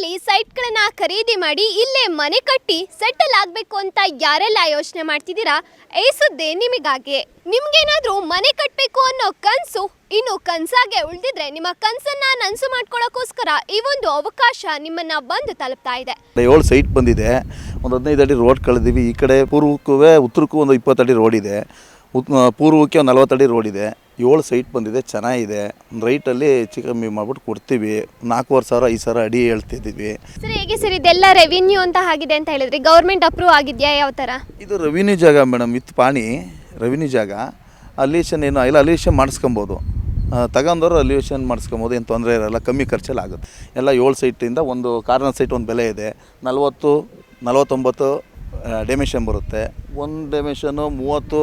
ಬೆಂಗಳೂರಲ್ಲಿ ಸೈಟ್ಗಳನ್ನ ಖರೀದಿ ಮಾಡಿ ಇಲ್ಲೇ ಮನೆ ಕಟ್ಟಿ ಸೆಟಲ್ ಆಗಬೇಕು ಅಂತ ಯಾರೆಲ್ಲ ಯೋಚನೆ ಮಾಡ್ತಿದ್ದೀರಾ? ಈ ಸುದ್ದಿ ನಿಮಗಾಗಿ. ನಿಮ್ಗೇನಾದ್ರೂ ಮನೆ ಕಟ್ಟಬೇಕು ಅನ್ನೋ ಕನಸು, ಇನ್ನು ಕನ್ಸಾಗೆ ಉಳಿದಿದ್ರೆ ನಿಮ್ಮ ಕನ್ಸನ್ನ ನನ್ಸು ಮಾಡ್ಕೊಳ್ಳೋಕ್ಕೋಸ್ಕರ ಈ ಒಂದು ಅವಕಾಶ ನಿಮ್ಮನ್ನ ಬಂದು ತಲುಪ್ತಾ ಇದೆ. ಏಳು ಸೈಟ್ ಬಂದಿದೆ. ಒಂದು ಹದಿನೈದು ಅಡಿ ರೋಡ್ ಕಳೆದಿವಿ. ಈ ಕಡೆ ಪೂರ್ವಕ್ಕೂ, ಉತ್ತರಕ್ಕೂ ಒಂದು ಇಪ್ಪತ್ತು ಅಡಿ ರೋಡ್ ಇದೆ. ಉತ್ ಪೂರ್ವಕ್ಕೆ ಒಂದು ನಲ್ವತ್ತು ಅಡಿ ರೋಡ್ ಇದೆ. ಏಳು ಸೈಟ್ ಬಂದಿದೆ ಚೆನ್ನಾಗಿದೆ. ರೈಟಲ್ಲಿ ಹೆಚ್ಚು ಕಮ್ಮಿ ಮಾಡ್ಬಿಟ್ಟು ಕೊಡ್ತೀವಿ. ನಾಲ್ಕೂವರೆ ಸಾವಿರ ಐದು ಸಾವಿರ ಅಡಿ ಹೇಳ್ತಿದ್ದೀವಿ ಸರ್ ಹೇಗೆ ಸರ್ ಇದೆಲ್ಲ ರೆವಿನ್ಯೂ ಅಂತ ಆಗಿದೆ ಅಂತ ಹೇಳಿದ್ರಿ? ಗೌರ್ಮೆಂಟ್ ಅಪ್ರೂವ್ ಆಗಿದೆಯಾ? ಯಾವ ಥರ? ಇದು ರೆವಿನ್ಯೂ ಜಾಗ ಮೇಡಮ್ ವಿತ್ ಪಾಣಿ. ರೆವಿನ್ಯೂ ಜಾಗ. ಅಲ್ಯೂಷನ್ ಏನು ಇಲ್ಲ ಅಲ್ಯೂಷನ್ ಮಾಡಿಸ್ಕೊಬೋದು. ತಗೊಂಡವ್ರು ಅಲ್ಯೂಷನ್ ಮಾಡಿಸ್ಕೊಬೋದು. ಏನು ತೊಂದರೆ ಇರಲ್ಲ ಕಮ್ಮಿ ಖರ್ಚಲ್ಲಿ ಆಗುತ್ತೆ. ಎಲ್ಲ ಏಳು ಸೈಟಿಂದ ಒಂದು ಕಾರ್ನರ್ ಸೈಟ್ ಒಂದು ಬೆಲೆ ಇದೆ. ನಲ್ವತ್ತು ನಲ್ವತ್ತೊಂಬತ್ತು ಡೆಮಿಷನ್ ಬರುತ್ತೆ. ಒಂದು ಡೆಮಿಷನು ಮೂವತ್ತು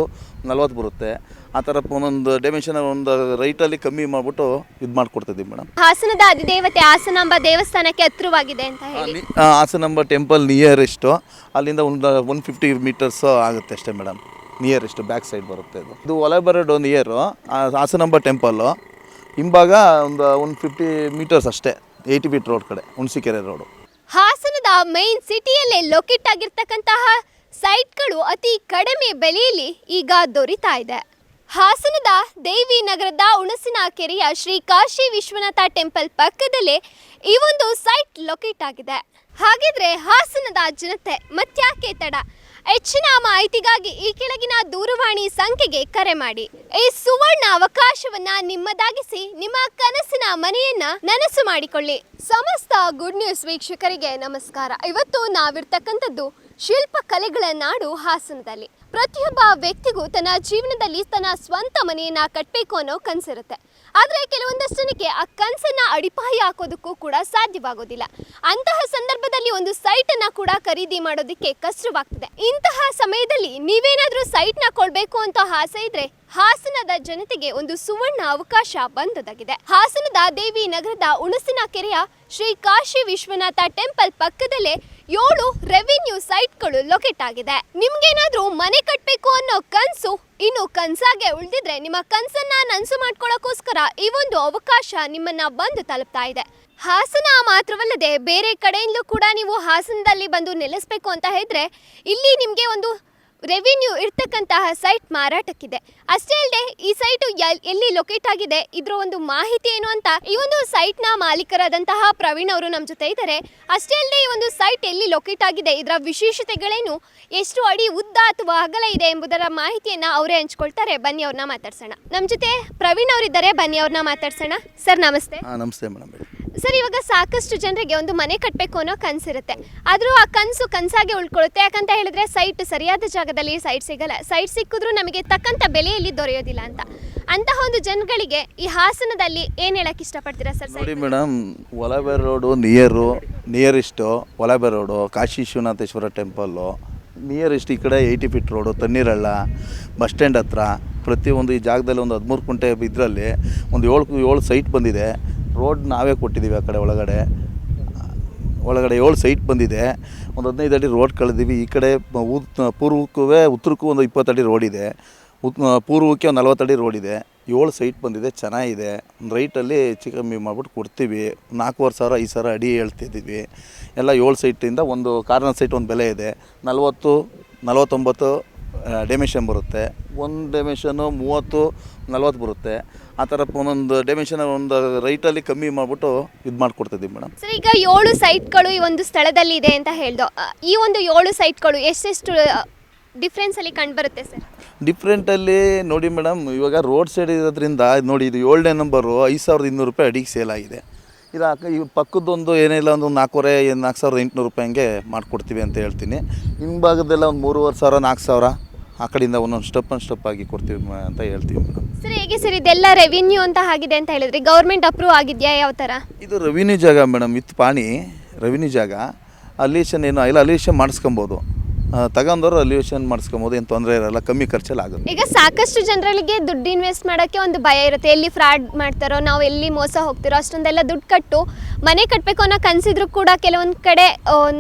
ನಲ್ವತ್ತು ಬರುತ್ತೆ. ಆ ಥರ ಒಂದೊಂದು ಡೆಮಿಷನ್ ಒಂದು ರೈಟಲ್ಲಿ ಕಮ್ಮಿ ಮಾಡಿಬಿಟ್ಟು ಇದು ಮಾಡಿಕೊಡ್ತಿದ್ದೀವಿ ಮೇಡಮ್ ಹಾಸನದ ಅಧಿದೇವತೆ ಹಾಸನಾಂಬ ದೇವಸ್ಥಾನಕ್ಕೆ ಹತ್ತಿರವಾಗಿದೆ ಅಂತ ಹೇಳಿ. ಹಾಸನಾಂಬ ಟೆಂಪಲ್ ನಿಯರೆಸ್ಟು ಅಲ್ಲಿಂದ ಒಂದು ಒನ್ ಫಿಫ್ಟಿ ಮೀಟರ್ಸ್ ಆಗುತ್ತೆ ಅಷ್ಟೇ ಮೇಡಮ್ ನಿಯರೆಸ್ಟ್ ಬ್ಯಾಕ್ ಸೈಡ್ ಬರುತ್ತೆ ಇದು. ಇದು ಒಲೆಬರಡು ನಿಯರು ಹಾಸನಾಂಬ ಟೆಂಪಲ್ಲು ಹಿಂಭಾಗ ಒಂದು ಒನ್ ಫಿಫ್ಟಿ ಮೀಟರ್ಸ್ ಅಷ್ಟೇ ಏಯ್ಟಿ ಫೀಟ್ ರೋಡ್ ಕಡೆ ಹುಣಸಿಕೆರೆ ರೋಡು ಮೈನ್ ಸಿಟಿಯಲ್ಲೇ ಲೊಕೇಟ್ ಆಗಿರ್ತಕ್ಕಂತಹ ಸೈಟ್ಗಳು ಅತಿ ಕಡಿಮೆ ಬೆಲೆಯಲ್ಲಿ ಈಗ ದೊರೀತಾ ಇದೆ. ಹಾಸನದ ದೇವಿ ನಗರದ ಉಣಸಿನ ಕೆರೆಯ ಶ್ರೀ ಕಾಶಿ ವಿಶ್ವನಾಥ ಟೆಂಪಲ್ ಪಕ್ಕದಲ್ಲೇ ಈ ಒಂದು ಸೈಟ್ ಲೊಕೇಟ್ ಆಗಿದೆ. ಹಾಗಿದ್ರೆ ಹಾಸನದ ಜನತೆ ಮತ್ಯಾಕೆ ತಡ? ಹೆಚ್ಚಿನ ಮಾಹಿತಿಗಾಗಿ ಈ ಕೆಳಗಿನ ದೂರವಾಣಿ ಸಂಖ್ಯೆಗೆ ಕರೆ ಮಾಡಿ. ಈ ಸುವರ್ಣ ಅವಕಾಶವನ್ನ ನಿಮ್ಮದಾಗಿಸಿ ನಿಮ್ಮ ಕನಸಿನ ಮನೆಯನ್ನ ನನಸು ಮಾಡಿಕೊಳ್ಳಿ. ಸಮಸ್ತ ಗುಡ್ ನ್ಯೂಸ್ ವೀಕ್ಷಕರಿಗೆ ನಮಸ್ಕಾರ. ಇವತ್ತು ನಾವಿರ್ತಕ್ಕಂಥದ್ದು ಶಿಲ್ಪ ಕಲೆಗಳ ನಾಡು ಹಾಸನದಲ್ಲಿ. ಪ್ರತಿಯೊಬ್ಬ ವ್ಯಕ್ತಿಗೂ ತನ್ನ ಜೀವನದಲ್ಲಿ ತನ್ನ ಸ್ವಂತ ಮನೆಯನ್ನ ಕಟ್ಟಬೇಕು ಅನ್ನೋ ಕನಸಿರುತ್ತೆ. ಆದರೆ ಕೆಲವೊಂದಷ್ಟು ಜನಕ್ಕೆ ಆ ಕನಸನ್ನ ಅಡಿಪಾಯ ಹಾಕೋದಕ್ಕೂ ಕೂಡ ಸಾಧ್ಯವಾಗೋದಿಲ್ಲ. ಅಂತಹ ಸಂದರ್ಭದಲ್ಲಿ ಒಂದು ಸೈಟ್ ಅನ್ನ ಕೂಡ ಖರೀದಿ ಮಾಡೋದಕ್ಕೆ ಕಷ್ಟವಾಗ್ತದೆ. ಇಂತಹ ಸಮಯದಲ್ಲಿ ನೀವೇನಾದ್ರೂ ಸೈಟ್ನ ಕೊಡ್ಬೇಕು ಅಂತ ಆಸೆ ಇದ್ರೆ ಹಾಸನದ ಜನತೆಗೆ ಒಂದು ಸುವರ್ಣ ಅವಕಾಶ ಬಂದದಾಗಿದೆ. ಹಾಸನದ ದೇವಿ ನಗರದ ಉಣಸಿನ ಕೆರೆಯ ಶ್ರೀ ಕಾಶಿ ವಿಶ್ವನಾಥ ಟೆಂಪಲ್ ಪಕ್ಕದಲ್ಲೇ ಏಳು ರೆವಿನ್ಯೂ ಸೈಟ್ಗಳು ಲೊಕೇಟ್ ಆಗಿದೆ. ನಿಮ್ಗೇನಾದ್ರೂ ಮನೆ ಕಟ್ಟಬೇಕು ಅನ್ನೋ ಕನ್ಸು, ಇನ್ನು ಕನ್ಸಾಗೆ ಉಳಿದಿದ್ರೆ ನಿಮ್ಮ ಕನ್ಸನ್ನ ನನ್ಸು ಮಾಡ್ಕೊಳ್ಳೋಕ್ಕೋಸ್ಕರ ಈ ಒಂದು ಅವಕಾಶ ನಿಮ್ಮನ್ನ ಬಂದು ತಲುಪ್ತಾ ಇದೆ. ಹಾಸನ ಮಾತ್ರವಲ್ಲದೆ ಬೇರೆ ಕಡೆಯಿಂದಲೂ ಕೂಡ ನೀವು ಹಾಸನದಲ್ಲಿ ಬಂದು ನೆಲೆಸಬೇಕು ಅಂತ ಹೇಳಿದ್ರೆ, ಇಲ್ಲಿ ನಿಮಗೆ ಒಂದು ರೆವಿನ್ಯೂ ಇರ್ತಕ್ಕಂತಹ ಸೈಟ್ ಮಾರಾಟಕ್ಕಿದೆ. ಅಷ್ಟೇ ಅಲ್ಲದೆ ಈ ಸೈಟ್ ಎಲ್ಲಿ ಲೊಕೇಟ್ ಆಗಿದೆ, ಇದ್ರ ಒಂದು ಮಾಹಿತಿ ಏನು ಅಂತ ಈ ಒಂದು ಸೈಟ್ನ ಮಾಲೀಕರಾದಂತಹ ಪ್ರವೀಣ್ ಅವರು ನಮ್ಮ ಜೊತೆ ಇದ್ದಾರೆ. ಅಷ್ಟೇ ಅಲ್ಲದೆ ಈ ಒಂದು ಸೈಟ್ ಎಲ್ಲಿ ಲೊಕೇಟ್ ಆಗಿದೆ, ಇದರ ವಿಶೇಷತೆಗಳೇನು, ಎಷ್ಟು ಅಡಿ ಉದ್ದ ಅಥವಾ ಅಗಲ ಇದೆ ಎಂಬುದರ ಮಾಹಿತಿಯನ್ನ ಅವರೇ ಹಂಚ್ಕೊಳ್ತಾರೆ. ಬನ್ನಿ ಅವ್ರನ್ನ ಮಾತಾಡ್ಸೋಣ. ನಮ್ಮ ಜೊತೆ ಪ್ರವೀಣ್ ಅವರಿದ್ದಾರೆ. ಬನ್ನಿ ಅವ್ರನ್ನ ಮಾತಾಡ್ಸೋಣ. ಸರ್, ನಮಸ್ತೆ. ನಮಸ್ತೆ ಮೇಡಮ್ ಸರ್ ಇವಾಗ ಸಾಕಷ್ಟು ಜನರಿಗೆ ಒಂದು ಮನೆ ಕಟ್ಟಬೇಕು ಅನ್ನೋ ಕನಸಿರುತ್ತೆ. ಆದರೂ ಆ ಕನಸು ಕನಸಾಗೆ ಉಳ್ಕೊಳ್ಳುತ್ತೆ. ಯಾಕಂತ ಹೇಳಿದ್ರೆ ಸೈಟ್ ಸರಿಯಾದ ಜಾಗದಲ್ಲಿ ಸೈಟ್ ಸಿಗಲ್ಲ. ಸೈಟ್ ಸಿಕ್ಕಿದ್ರೂ ನಮಗೆ ತಕ್ಕಂಥ ಬೆಲೆಯಲ್ಲಿ ದೊರೆಯೋದಿಲ್ಲ ಅಂತ. ಅಂತಹ ಒಂದು ಜನಗಳಿಗೆ ಈ ಹಾಸನದಲ್ಲಿ ಏನು ಹೇಳಕ್ಕೆ ಇಷ್ಟಪಡ್ತೀರಾ ಸರ್ ನೋಡಿ ಮೇಡಮ್ ಒಲಬೆ road near nearest ಒಲಬೆ road Kashi Vishwanatheshwara temple nearest ಈ ಕಡೆ eighty feet road ತಣ್ಣೀರಳ್ಳ bus stand ಹತ್ರ ಪ್ರತಿಯೊಂದು ಈ ಜಾಗದಲ್ಲಿ ಒಂದು ಹದಿಮೂರು ಕುಂಟೆ ಇದರಲ್ಲಿ ಒಂದು ಏಳು ಏಳು ಸೈಟ್ ಬಂದಿದೆ. ರೋಡ್ ನಾವೇ ಕೊಟ್ಟಿದ್ದೀವಿ ಆ ಕಡೆ ಒಳಗಡೆ. ಒಳಗಡೆ ಏಳು ಸೈಟ್ ಬಂದಿದೆ. ಒಂದು ಹದಿನೈದು ಅಡಿ ರೋಡ್ ಕಳೆದೀವಿ. ಈ ಕಡೆ ಪೂರ್ವಕ್ಕೂ ಉತ್ತರಕ್ಕೂ ಒಂದು ಇಪ್ಪತ್ತು ಅಡಿ ರೋಡ್ ಇದೆ. ಉತ್ ಪೂರ್ವಕ್ಕೆ ಒಂದು ನಲ್ವತ್ತು ಅಡಿ ರೋಡ್ ಇದೆ. ಏಳು ಸೈಟ್ ಬಂದಿದೆ. ಚೆನ್ನಾಗಿದೆ. ರೈಟಲ್ಲಿ ಹೆಚ್ಚು ಕಮ್ಮಿ ಮಾಡ್ಬಿಟ್ಟು ಕೊಡ್ತೀವಿ. ನಾಲ್ಕೂವರೆ ಸಾವಿರ, ಐದು ಸಾವಿರ ಅಡಿ ಹೇಳ್ತಿದ್ದೀವಿ ಎಲ್ಲ ಏಳು ಸೈಟಿಂದ ಒಂದು ಕಾರ್ನರ್ ಸೈಟ್ ಒಂದು ಬೆಲೆ ಇದೆ. ನಲ್ವತ್ತು, ನಲ್ವತ್ತೊಂಬತ್ತು ಡೆಮಿಷನ್ ಬರುತ್ತೆ. ಒಂದು ಡೆಮಿಷನು ಮೂವತ್ತು ನಲ್ವತ್ತು ಬರುತ್ತೆ. ಆ ಥರ ಒಂದೊಂದು ಡೆಮಿಷನ್ ಒಂದು ರೈಟಲ್ಲಿ ಕಮ್ಮಿ ಮಾಡಿಬಿಟ್ಟು ಇದು ಮಾಡಿಕೊಡ್ತಿದ್ದೀವಿ ಮೇಡಮ್. ಸರ್ ಈಗ ಏಳು ಸೈಟ್ಗಳು ಈ ಒಂದು ಸ್ಥಳದಲ್ಲಿ ಇದೆ ಅಂತ ಹೇಳ್ದು ಈ ಒಂದು ಏಳು ಸೈಟ್ಗಳು ಎಷ್ಟೆಷ್ಟು ಡಿಫ್ರೆನ್ಸಲ್ಲಿ ಕಂಡುಬರುತ್ತೆ ಸರ್? ಡಿಫ್ರೆಂಟಲ್ಲಿ ನೋಡಿ ಮೇಡಮ್ ಇವಾಗ ರೋಡ್ ಸೈಡ್ ಇರೋದ್ರಿಂದ ನೋಡಿ ಇದು ಏಳನೇ ನಂಬರು ಐದು ಸಾವಿರದ ಇನ್ನೂರು ರೂಪಾಯಿ ಅಡಿಗೆ ಸೇಲ್ ಆಗಿದೆ. ಇದು ಈ ಪಕ್ಕದೊಂದು ಏನಿಲ್ಲ ಒಂದು ನಾಲ್ಕೂವರೆ ನಾಲ್ಕು ಸಾವಿರದ ಎಂಟುನೂರು ರೂಪಾಯಿ ಹಂಗೆ ಮಾಡಿಕೊಡ್ತೀವಿ ಅಂತ ಹೇಳ್ತೀನಿ. ಹಿಂಭಾಗದೆಲ್ಲ ಒಂದು ಮೂರುವರೆ ಸಾವಿರ ನಾಲ್ಕು ಸಾವಿರ. ಆ ಕಡೆಯಿಂದ ಒಂದೊಂದು ಸ್ಟೆಪ್ ಒಂದು ಸ್ಟೆಪ್ ಆಗಿ ಕೊಡ್ತೀವಿ ಮ- ಅಂತ ಹೇಳ್ತೀವಿ ಮೇಡಮ್. ಸರ್ ಹೇಗೆ ಸರ್ ಇದೆಲ್ಲ ರೆವಿನ್ಯೂ ಅಂತ ಆಗಿದೆ ಅಂತ ಹೇಳಿದ್ರಿ? ಗೌರ್ಮೆಂಟ್ ಅಪ್ರೂವ್ ಆಗಿದೆಯಾ? ಯಾವ ಥರ? ಇದು ರೆವಿನ್ಯೂ ಜಾಗ ಮೇಡಮ್ ವಿತ್ ಪಾಣಿ ರೆವಿನ್ಯೂ ಜಾಗ. ಅಲ್ಯೂಷನ್ ಏನು ಇಲ್ಲ ಅಲ್ಯೂಷನ್ ಮಾಡಿಸ್ಕೊಬೋದು. ತಗೊಂಡವರು ಅಲ್ಯೂಷನ್ ಮಾಡಿಸ್ಕೊಬೋದು ಏನು ತೊಂದರೆ ಇರಲ್ಲ ಕಮ್ಮಿ ಖರ್ಚಲ್ಲಿ ಆಗುತ್ತೆ ಈಗ ಸಾಕಷ್ಟು ಜನರಿಗೆ ದುಡ್ಡು ಇನ್ವೆಸ್ಟ್ ಮಾಡೋಕ್ಕೆ ಒಂದು ಭಯ ಇರುತ್ತೆ. ಎಲ್ಲಿ ಫ್ರಾಡ್ ಮಾಡ್ತಾರೋ ನಾವು ಎಲ್ಲಿ ಮೋಸ ಹೋಗ್ತಿರೋ ಅಷ್ಟೊಂದೆಲ್ಲ ದುಡ್ಡು ಕಟ್ಟು ಮನೆ ಕಟ್ಟಬೇಕು ಅನ್ನೋ ಕನಸಿದ್ರು ಕೂಡ ಕೆಲವೊಂದು ಕಡೆ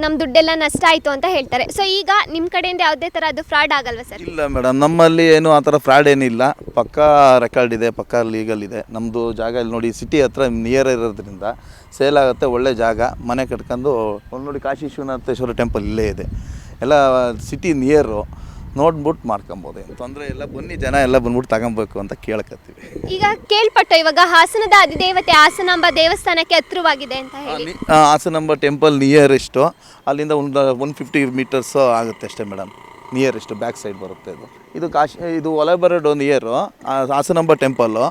ನಮ್ಮ ದುಡ್ಡೆಲ್ಲ ನಷ್ಟ ಆಯಿತು ಅಂತ ಹೇಳ್ತಾರೆ. ಸೊ ಈಗ ನಿಮ್ಮ ಕಡೆಯಿಂದ ಯಾವುದೇ ಥರ ಅದು ಫ್ರಾಡ್ ಆಗಲ್ವಾ ಸರ್? ಇಲ್ಲ ಮೇಡಮ್ ನಮ್ಮಲ್ಲಿ ಏನು ಆ ಥರ ಫ್ರಾಡ್ ಏನಿಲ್ಲ. ಪಕ್ಕಾ ರೆಕಾರ್ಡ್ ಇದೆ, ಪಕ್ಕಾ ಲೀಗಲ್ ಇದೆ. ನಮ್ಮದು ಜಾಗ ಇಲ್ಲಿ ನೋಡಿ ಸಿಟಿ ಹತ್ರ ನಿಯರ್ ಇರೋದ್ರಿಂದ ಸೇಲ್ ಆಗುತ್ತೆ, ಒಳ್ಳೆ ಜಾಗ. ಮನೆ ಕಟ್ಕೊಂಡು, ಒಂದು ನೋಡಿ ಕಾಶಿ ವಿಶ್ವನಾಥೇಶ್ವರ ಟೆಂಪಲ್ ಇಲ್ಲೇ ಇದೆ. ಎಲ್ಲ ಸಿಟಿ ನಿಯರು ನೋಡ್ಬಿಟ್ಟು ಮಾಡ್ಕೊಬೋದು ಏನು ತೊಂದರೆ ಇಲ್ಲ ಬನ್ನಿ ಜನ ಎಲ್ಲ ಬಂದ್ಬಿಟ್ಟು ತಗೊಬೇಕು ಅಂತ ಕೇಳ್ಕತ್ತೀವಿ. ಈಗ ಕೇಳ್ಪಟ್ಟು ಇವಾಗ ಹಾಸನದ ಅಧಿದೇವತೆ ಹಾಸನಾಂಬ ದೇವಸ್ಥಾನಕ್ಕೆ ಹತ್ರವಾಗಿದೆ ಅಂತ ಹೇಳಿ. ಹಾಸನಂಬ ಟೆಂಪಲ್ ನಿಯರೆಸ್ಟು ಅಲ್ಲಿಂದ ಒಂದು ಒನ್ ಫಿಫ್ಟಿ ಮೀಟರ್ಸು ಆಗುತ್ತೆ ಅಷ್ಟೇ ಮೇಡಮ್ ನಿಯರೆಸ್ಟ್ ಬ್ಯಾಕ್ ಸೈಡ್ ಬರುತ್ತೆ ಇದು. ಇದು ಕಾಶಿ ಇದು ಒಲೆಬರಡು ನಿಯರು ಹಾಸನಾಂಬ ಟೆಂಪಲ್ಲು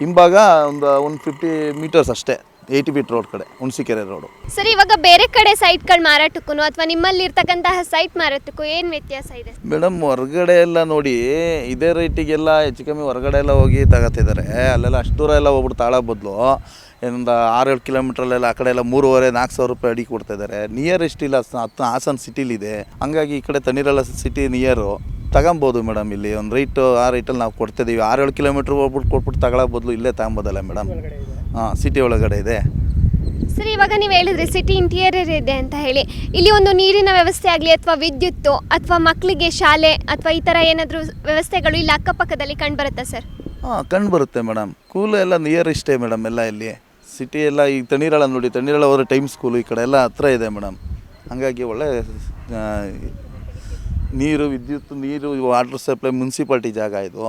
ಹಿಂಭಾಗ ಒಂದು ಒನ್ ಫಿಫ್ಟಿ ಮೀಟರ್ಸ್ ಅಷ್ಟೇ. ಏಯ್ಟಿ ಫೀಟ್ ರೋಡ್ ಕಡೆ ಹುಣಸಿಕೆರೆ ರೋಡು ಸರಿ ಇವಾಗ ಬೇರೆ ಕಡೆ ಸೈಟ್ಗಳು ಮಾರಾಟಕ್ಕೂ ಅಥವಾ ನಿಮ್ಮಲ್ಲಿ ಇರ್ತಕ್ಕಂತಹ ಸೈಟ್ ಮಾರಾಟಕ್ಕೂ ಏನು ವ್ಯತ್ಯಾಸ ಇದೆ? ಮೇಡಮ್ ಹೊರಗಡೆ ಎಲ್ಲ ನೋಡಿ ಇದೇ ರೇಟಿಗೆಲ್ಲ ಹೆಚ್ಚು ಕಮ್ಮಿ ಹೊರಗಡೆ ಎಲ್ಲ ಹೋಗಿ ತಗೋತಿದ್ದಾರೆ ಅಲ್ಲೆಲ್ಲ ಅಷ್ಟು ದೂರ ಎಲ್ಲ ಹೋಗ್ಬಿಟ್ಟು ತಾಳ ಬದಲು. ಒಂದು ಆರೇಳು ಕಿಲೋಮೀಟ್ರಲ್ಲೆಲ್ಲ ಆ ಕಡೆ ಎಲ್ಲ ಮೂರುವರೆ ನಾಲ್ಕು ಸಾವಿರ ರೂಪಾಯಿ ಅಡಿ ಕೊಡ್ತಾಯಿದ್ದಾರೆ ನಿಯರೆಸ್ಟ್ ಇಲ್ಲ ಹತ್ತು ಹಾಸನ ಸಿಟಿಲಿದೆ ಹಂಗಾಗಿ ಈ ಕಡೆ ತಣ್ಣೀರೆಲ್ಲ ಸಿಟಿ ನಿಯರು ತಗೊಬೋದು ಮೇಡಮ್ ಇಲ್ಲಿ ಒಂದು ರೇಟು ಆ ರೇಟಲ್ಲಿ ನಾವು ಕೊಡ್ತಿದ್ದೀವಿ ಆರೇಳು ಕಿಲೋಮೀಟ್ರ್ ಹೋಗ್ಬಿಟ್ಟು ಕೊಟ್ಬಿಟ್ಟು ತಗೊಳ್ಳೋ ಬದಲು ಇಲ್ಲೇ ತಗೊಬೋದಲ್ಲ ಮೇಡಮ್. ಹಾಂ ಸಿಟಿ ಒಳಗಡೆ ಇದೆ. ಸರ್ ಇವಾಗ ನೀವು ಹೇಳಿದ್ರೆ ಸಿಟಿ ಇಂಟೀರಿಯರ್ ಇದೆ ಅಂತ ಹೇಳಿ. ಇಲ್ಲಿ ಒಂದು ನೀರಿನ ವ್ಯವಸ್ಥೆ ಆಗಲಿ ಅಥವಾ ವಿದ್ಯುತ್ತು ಅಥವಾ ಮಕ್ಕಳಿಗೆ ಶಾಲೆ ಅಥವಾ ಈ ಥರ ಏನಾದರೂ ವ್ಯವಸ್ಥೆಗಳು ಇಲ್ಲಿ ಅಕ್ಕಪಕ್ಕದಲ್ಲಿ ಕಂಡುಬರುತ್ತಾ ಸರ್? ಹಾಂ ಕಂಡು ಬರುತ್ತೆ ಮೇಡಮ್. ಸ್ಕೂಲ್ ಎಲ್ಲ ನಿಯರ್ ಇಷ್ಟೇ ಮೇಡಮ್ ಎಲ್ಲ ಇಲ್ಲಿ. ಸಿಟಿ ಎಲ್ಲ ಈ ತಣಿರಾಳ ನೋಡಿ ತಣ್ಣೀರಳ ಅವರ ಟೈಮ್ ಸ್ಕೂಲು ಈ ಕಡೆ ಎಲ್ಲ ಹತ್ರ ಇದೆ ಮೇಡಮ್. ಹಾಗಾಗಿ ಒಳ್ಳೆ ಆ, ನೀರು ವಿದ್ಯುತ್ ನೀರು ವಾಟರ್ ಸಪ್ಲೈ ಮುನ್ಸಿಪಾಲ್ಟಿ ಜಾಗ ಇದು.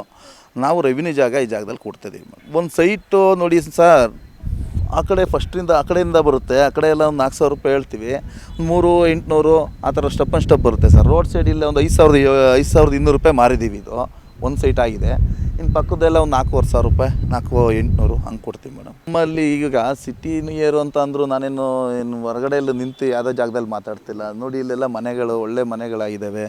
ನಾವು ರೆವಿನ್ಯೂ ಜಾಗ ಈ ಜಾಗದಲ್ಲಿ ಕೊಡ್ತಿದ್ದೀವಿ ಒಂದು ಸೈಟು ನೋಡಿ ಸರ್ ಆ ಕಡೆ ಫಸ್ಟಿಂದ ಆ ಕಡೆಯಿಂದ ಬರುತ್ತೆ. ಆ ಕಡೆ ಎಲ್ಲ ಒಂದು ನಾಲ್ಕು ಸಾವಿರ ರೂಪಾಯಿ ಹೇಳ್ತೀವಿ. ಮೂರು, ಎಂಟುನೂರು, ಆ ಥರ ಸ್ಟೆಪ್ ಆ್ಯಂಡ್ ಸ್ಟೆಪ್ ಬರುತ್ತೆ ಸರ್ ರೋಡ್ ಸೈಡ್ ಇಲ್ಲ ಒಂದು ಐದು ಸಾವಿರದ ಐದು ಸಾವಿರದ ಇನ್ನೂರು ರೂಪಾಯಿ ಮಾರಿದ್ದೀವಿ ಇದು. ಒಂದು ಸೈಟ್ ಆಗಿದೆ. ಇನ್ನು ಪಕ್ಕದೆಲ್ಲ ಒಂದು ನಾಲ್ಕೂವರೆ ಸಾವಿರ ರೂಪಾಯಿ, ನಾಲ್ಕು, ಎಂಟುನೂರು ಹಂಗೆ ಕೊಡ್ತೀವಿ ಮೇಡಮ್ ನಮ್ಮಲ್ಲಿ ಈಗ ಸಿಟಿ ನಿಯರು ಅಂತ ಅಂದರೂ ನಾನೇನು, ಏನು ಹೊರಗಡೆ ಎಲ್ಲ ನಿಂತು ಯಾವುದೇ ಜಾಗದಲ್ಲಿ ಮಾತಾಡ್ತಿಲ್ಲ. ನೋಡಿ ಇಲ್ಲೆಲ್ಲ ಮನೆಗಳು, ಒಳ್ಳೆ ಮನೆಗಳಾಗಿದ್ದಾವೆ.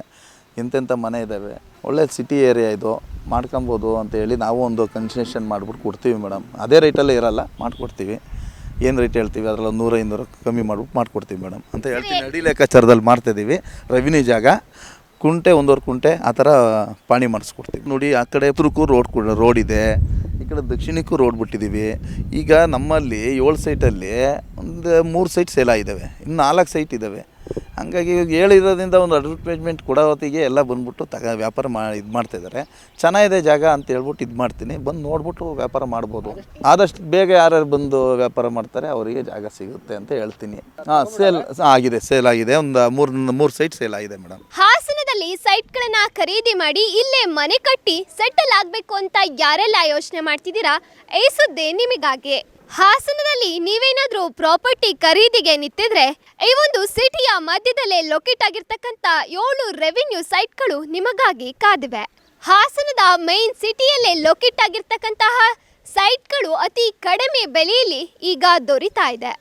ಎಂತೆಂಥ ಮನೆ ಇದ್ದಾವೆ. ಒಳ್ಳೆ ಸಿಟಿ ಏರಿಯಾ ಇದು. ಮಾಡ್ಕೊಬೋದು ಅಂತ ಹೇಳಿ ನಾವು ಒಂದು ಕನ್ಸೆಷನ್ ಮಾಡಿಬಿಟ್ಟು ಕೊಡ್ತೀವಿ ಮೇಡಮ್. ಅದೇ ರೇಟಲ್ಲೇ ಇರಲ್ಲ ಮಾಡಿಕೊಡ್ತೀವಿ. ಏನು ರೇಟ್ ಹೇಳ್ತೀವಿ? ಅದರಲ್ಲಿ ಒಂದು ನೂರ ಐನೂರು ಕಮ್ಮಿ ಮಾಡ್ಬಿಟ್ಟು ಮಾಡಿಕೊಡ್ತೀವಿ ಮೇಡಮ್ ಅಂತ ಹೇಳ್ತೀನಿ ಅಡಿ ಲೆಕ್ಕಾಚಾರದಲ್ಲಿ ಮಾಡ್ತಾಯಿದ್ದೀವಿ ರೆವಿನ್ಯೂ ಜಾಗ ಕುಂಟೆ ಒಂದೂವರೆ ಕುಂಟೆ ಆ ಥರ ಪಾಣಿ ಮಾಡಿಸ್ಕೊಡ್ತೀವಿ. ನೋಡಿ ಆ ಕಡೆ ಉತ್ತರಕ್ಕೂ ರೋಡ್ ಕೂಡ ರೋಡ್ ಇದೆ. ಈ ಕಡೆ ದಕ್ಷಿಣಕ್ಕೂ ರೋಡ್ ಬಿಟ್ಟಿದ್ದೀವಿ ಈಗ ನಮ್ಮಲ್ಲಿ ಏಳು ಸೈಟಲ್ಲಿ ಒಂದು ಮೂರು ಸೈಟ್ ಸೇಲ್ ಆಗಿದ್ದಾವೆ ಇನ್ನು ನಾಲ್ಕು ಸೈಟ್ ಇದ್ದಾವೆ ಹಂಗಾಗಿ ಇವಾಗ ಹೇಳಿರೋದ್ರಿಂದ ಒಂದು ಅಡ್ವರ್ಟೈಸ್ಮೆಂಟ್ ಕೊಡೋ ಹೊತ್ತಿಗೆ ಎಲ್ಲ ಬಂದ್ಬಿಟ್ಟು ತಗ ವ್ಯಾಪಾರ ಮಾ, ಇದು ಮಾಡ್ತಾಯಿದ್ದಾರೆ ಚೆನ್ನಾಗಿದೆ ಜಾಗ ಅಂತ ಹೇಳ್ಬಿಟ್ಟು ಇದು ಮಾಡ್ತೀನಿ. ಬಂದು ನೋಡ್ಬಿಟ್ಟು ವ್ಯಾಪಾರ ಮಾಡ್ಬೋದು. ಆದಷ್ಟು ಬೇಗ ಯಾರ್ಯಾರು ಬಂದು ವ್ಯಾಪಾರ ಮಾಡ್ತಾರೆ ಅವರಿಗೆ ಜಾಗ ಸಿಗುತ್ತೆ ಅಂತ ಹೇಳ್ತೀನಿ. ಹಾಂ, ಸೇಲ್, ಆಗಿದೆ ಸೇಲ್ ಆಗಿದೆ. ಒಂದು ಮೂರು ಮೂರು ಸೈಟ್ ಸೇಲ್ ಆಗಿದೆ ಮೇಡಮ್. ಹಾಸನದಲ್ಲಿ ಸೈಟ್ಗಳನ್ನ ಖರೀದಿ ಮಾಡಿ ಇಲ್ಲೇ ಮನೆ ಕಟ್ಟಿ ಸೆಟಲ್ ಆಗಬೇಕು ಅಂತ ಯಾರೆಲ್ಲ ಯೋಚನೆ ಮಾಡ್ತಿದ್ದೀರಾ? ಈ ಸುದ್ದಿ ನಿಮಗಾಗಿ. ಹಾಸನದಲ್ಲಿ ನೀವೇನಾದರೂ ಪ್ರಾಪರ್ಟಿ ಖರೀದಿಗೆ ನಿಂತಿದ್ರೆ ಈ ಒಂದು ಸಿಟಿಯ ಮಧ್ಯದಲ್ಲೇ ಲೊಕೇಟ್ ಆಗಿರ್ತಕ್ಕಂಥ ಏಳು ರೆವಿನ್ಯೂ ಸೈಟ್ಗಳು ನಿಮಗಾಗಿ ಕಾದಿವೆ. ಹಾಸನದ ಮೈನ್ ಸಿಟಿಯಲ್ಲೇ ಲೊಕೇಟ್ ಆಗಿರ್ತಕ್ಕಂತಹ ಸೈಟ್ಗಳು ಅತಿ ಕಡಿಮೆ ಬೆಲೆಯಲ್ಲಿ ಈಗ ದೊರೀತಾ ಇದೆ.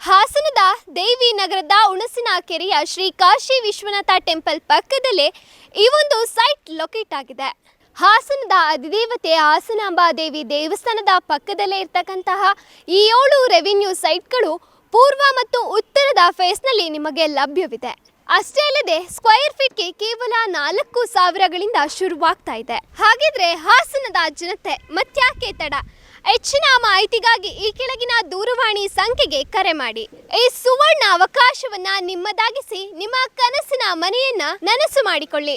ಹಾಸನದ ದೇವಿ ನಗರದ ಉಣಸಿನ ಕೆರೆಯ ಶ್ರೀ ಕಾಶಿ ವಿಶ್ವನಾಥ ಟೆಂಪಲ್ ಪಕ್ಕದಲ್ಲೇ ಈ ಒಂದು ಸೈಟ್ ಲೊಕೇಟ್ ಆಗಿದೆ. ಹಾಸನದ ಅಧಿದೇವತೆ ಹಾಸನಾಂಬಾ ದೇವಿ ದೇವಸ್ಥಾನದ ಪಕ್ಕದಲ್ಲೇ ಇರ್ತಕ್ಕಂತಹ ಈ ಏಳು ರೆವಿನ್ಯೂ ಸೈಟ್ಗಳು ಪೂರ್ವ ಮತ್ತು ಉತ್ತರದ ಫೇಸ್ನಲ್ಲಿ ನಿಮಗೆ ಲಭ್ಯವಿದೆ. ಅಷ್ಟೇ ಅಲ್ಲದೆ ಸ್ಕ್ವೇರ್ ಫೀಟ್ಗೆ ಕೇವಲ ನಾಲ್ಕು ಸಾವಿರಗಳಿಂದ ಶುರುವಾಗ್ತಾ ಇದೆ. ಹಾಗಿದ್ರೆ ಹಾಸನದ ಜನತೆ ಮತ್ಯಾಕೆ ತಡ? ಹೆಚ್ಚಿನ ಮಾಹಿತಿಗಾಗಿ ಈ ಕೆಳಗಿನ ದೂರವಾಣಿ ಸಂಖ್ಯೆಗೆ ಕರೆ ಮಾಡಿ. ಈ ಸುವರ್ಣ ಅವಕಾಶವನ್ನ ನಿಮ್ಮದಾಗಿಸಿ ನಿಮ್ಮ ಕನಸಿನ ಮನೆಯನ್ನ ನನಸು ಮಾಡಿಕೊಳ್ಳಿ.